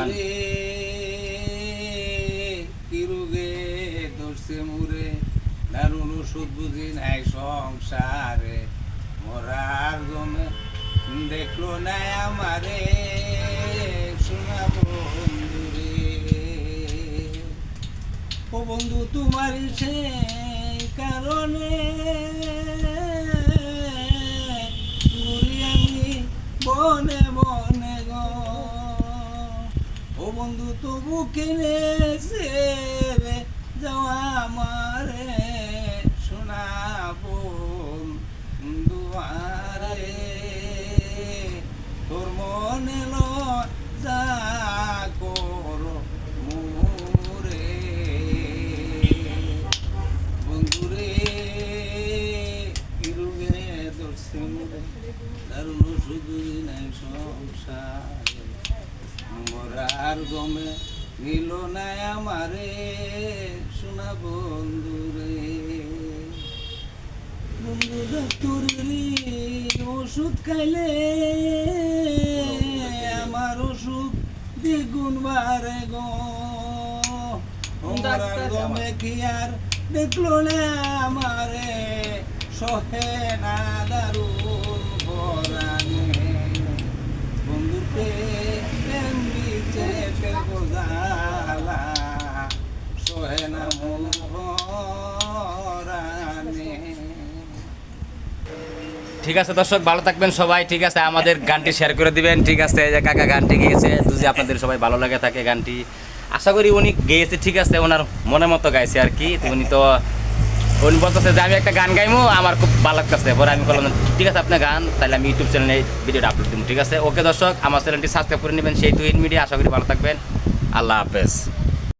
গান। রে, কি রোগে ধরছে মুরে? দারুণ ওষুধ বুঝি নাই সংসারে। মরার জমে দেখল না আমারে। শোনা বন্ধু রে ও বন্ধু, তোমার সেই কারণে বনে বন্ধু, তবু কিনেছে রে যাওয়া আমারে? শোনাবো দুয়ারে তোর মনে যা করো মুরে। বন্ধুরে কিরুগে ধরছে মুরে? দারুণ শুধু নাই সংসারে মরার গমে নিল না আমারে শোনা বন্ধুরে বন্ধু ডাক্তারি ওষুধ খাইলে আমার ওষুধ দ্বিগুণ বাড়ে গো। গমে কি আর দেখল না আমারে সহে না দারুণ পরাণে বন্ধুতে ঠিক আছে, দর্শক, ভালো থাকবেন সবাই, ঠিক আছে? আমাদের গানটি শেয়ার করে দিবেন, ঠিক আছে? যে কাকা গানটি গেয়েছে, যদি আপনাদের সবাই ভালো লাগে থাকে গানটি, আশা করি উনি গেয়েছে, ঠিক আছে? ওনার মনের মতো গাইছে আর কি উনি তো উনি বলতেছে যে, আমি একটা গান গাইমো, আমার খুব ভালো লাগতেছে। পরে আমি বললাম, ঠিক আছে, আপনার গান, তাহলে আমি ইউটিউব চ্যানেলে ভিডিওটা আপলোড দিব ঠিক আছে? ওকে দর্শক, আমার চ্যানেলটি সাবস্ক্রাইব করে নেবেন, সেই টুইন মিডিয়া আশা করি ভালো থাকবেন। আল্লাহ হাফেজ।